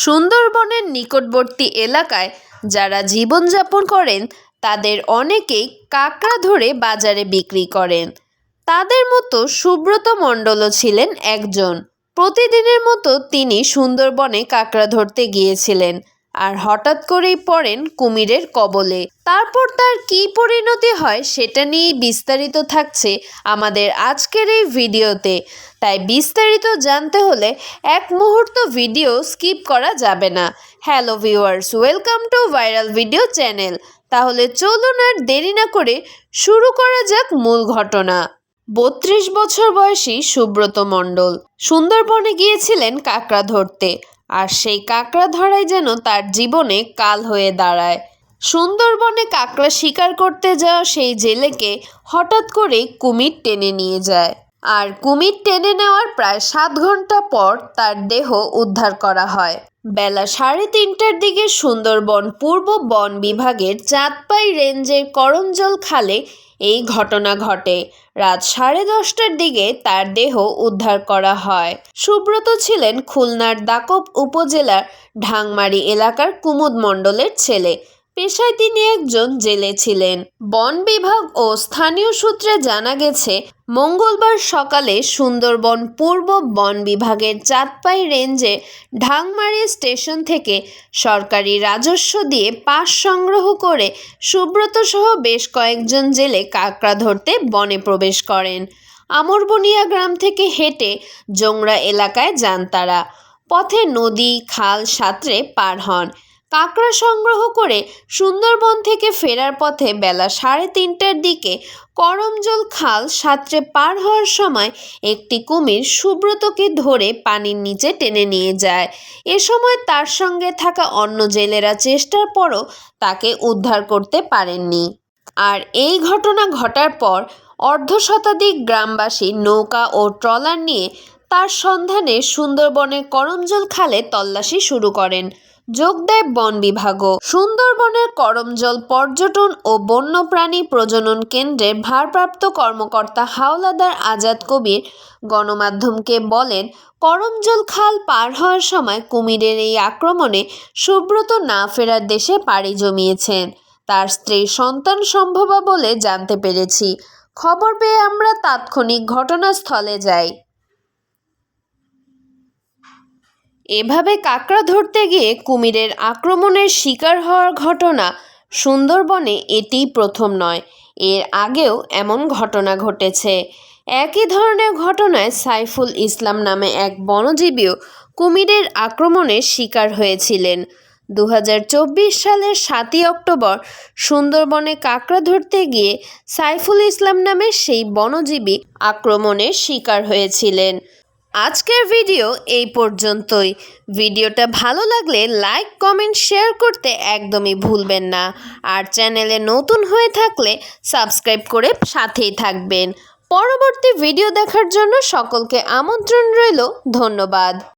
সুন্দরবনের নিকটবর্তী এলাকায় যারা জীবনযাপন করেন, তাদের অনেকেই কাঁকড়া ধরে বাজারে বিক্রি করেন। তাদের মতো সুব্রত মণ্ডলও ছিলেন একজন। প্রতিদিনের মতো তিনি সুন্দরবনে কাঁকড়া ধরতে গিয়েছিলেন। আর হঠাৎ করেই পড়েন কুমিরের কবলে। তারপর তার কী পরিণতি হয় সেটা নিয়েই বিস্তারিত থাকছে আমাদের আজকের এই ভিডিওতে। তাই বিস্তারিত জানতে হলে এক মুহূর্ত ভিডিও স্কিপ করা যাবে না। Hello viewers, welcome to viral video channel. তাহলে চলুন আর দেরি না করে শুরু করা যাক মূল ঘটনা। বত্রিশ বছর বয়সী সুব্রত মণ্ডল। সুন্দরবনে গিয়েছিলেন কাঁকড়া ধরতে। আর সেই কাঁকড়া ধরাই যেন তার জীবনে কাল হয়ে দাঁড়ায়। সুন্দরবনে কাঁকড়া শিকার করতে যাওয়া সেই জেলেকে হঠাৎ করে কুমির টেনে নিয়ে যায়। আর কুমির টেনে নেওয়ার প্রায় সাত ঘণ্টা পর তার দেহ উদ্ধার করা হয়। বেলা সাড়ে তিনটার দিকে সুন্দরবন পূর্ব বন বিভাগের চাঁদপাই রেঞ্জের করঞ্জল খালে এই ঘটনা ঘটে। রাত সাড়ে দশটার দিকে তার দেহ উদ্ধার করা হয়। সুব্রত ছিলেন খুলনার দাকব উপজেলার ঢাংমারি এলাকার কুমুদ মণ্ডলের ছেলে। পেশায় তিনি একজন জেলে ছিলেন। বন বিভাগ ও স্থানীয় সূত্রে জানা গেছে, মঙ্গলবার সকালে সুন্দরবন পূর্ব বন বিভাগের চাঁদপাই রেঞ্জে ঢাংমারি স্টেশন থেকে সরকারি রাজস্ব দিয়ে পাস সংগ্রহ করে সুব্রত সহ বেশ কয়েকজন জেলে কাঁকড়া ধরতে বনে প্রবেশ করেন। আমরবনিয়া গ্রাম থেকে হেঁটে জোংরা এলাকায় যান তারা। পথে নদী, খাল, সাঁতরে পার হন। কাঁকড়া সংগ্রহ করে সুন্দরবন থেকে ফেরার পথে বেলা সাড়ে তিনটার দিকে করমজল খাল সাঁতরে পার হওয়ার সময় একটি কুমির সুব্রতকে ধরে পানির নিচে টেনে নিয়ে যায়। এ সময় তার সঙ্গে থাকা অন্য জেলেরা চেষ্টার পরও তাকে উদ্ধার করতে পারেননি। আর এই ঘটনা ঘটার পর অর্ধ শতাধিক গ্রামবাসী নৌকা ও ট্রলার নিয়ে তার সন্ধানে সুন্দরবনের করমজল খালে তল্লাশি শুরু করেন। যোগ দেয় বন বিভাগও। সুন্দরবনের করমজল পর্যটন ও বন্যপ্রাণী প্রজনন কেন্দ্রের ভারপ্রাপ্ত কর্মকর্তা হাওলাদার আজাদ কবির গণমাধ্যমকে বলেন, করমজল খাল পার হওয়ার সময় কুমিরের এই আক্রমণে সুব্রত না ফেরার দেশে পাড়ি জমিয়েছেন। তার স্ত্রী সন্তান সম্ভবা বলে জানতে পেরেছি। খবর পেয়ে আমরা তাৎক্ষণিক ঘটনাস্থলে যাই। এভাবে কাঁকড়া ধরতে গিয়ে কুমিরের আক্রমণের শিকার হওয়ার ঘটনা সুন্দরবনে এটিই প্রথম নয়। এর আগেও এমন ঘটনা ঘটেছে। একই ধরনের ঘটনায় সাইফুল ইসলাম নামে এক বনজীবীও কুমিরের আক্রমণের শিকার হয়েছিলেন। দু হাজার চব্বিশ সালের সাতই অক্টোবর সুন্দরবনে কাঁকড়া ধরতে গিয়ে সাইফুল ইসলাম নামে সেই বনজীবী আক্রমণের শিকার হয়েছিলেন। আজকের ভিডিও এই পর্যন্তই। ভিডিওটা ভালো লাগলে লাইক, কমেন্ট, শেয়ার করতে একদমই ভুলবেন না। আর চ্যানেলে নতুন হয়ে থাকলে সাবস্ক্রাইব করে সাথেই থাকবেন। পরবর্তী ভিডিও দেখার জন্য সকলকে আমন্ত্রণ রইল। ধন্যবাদ।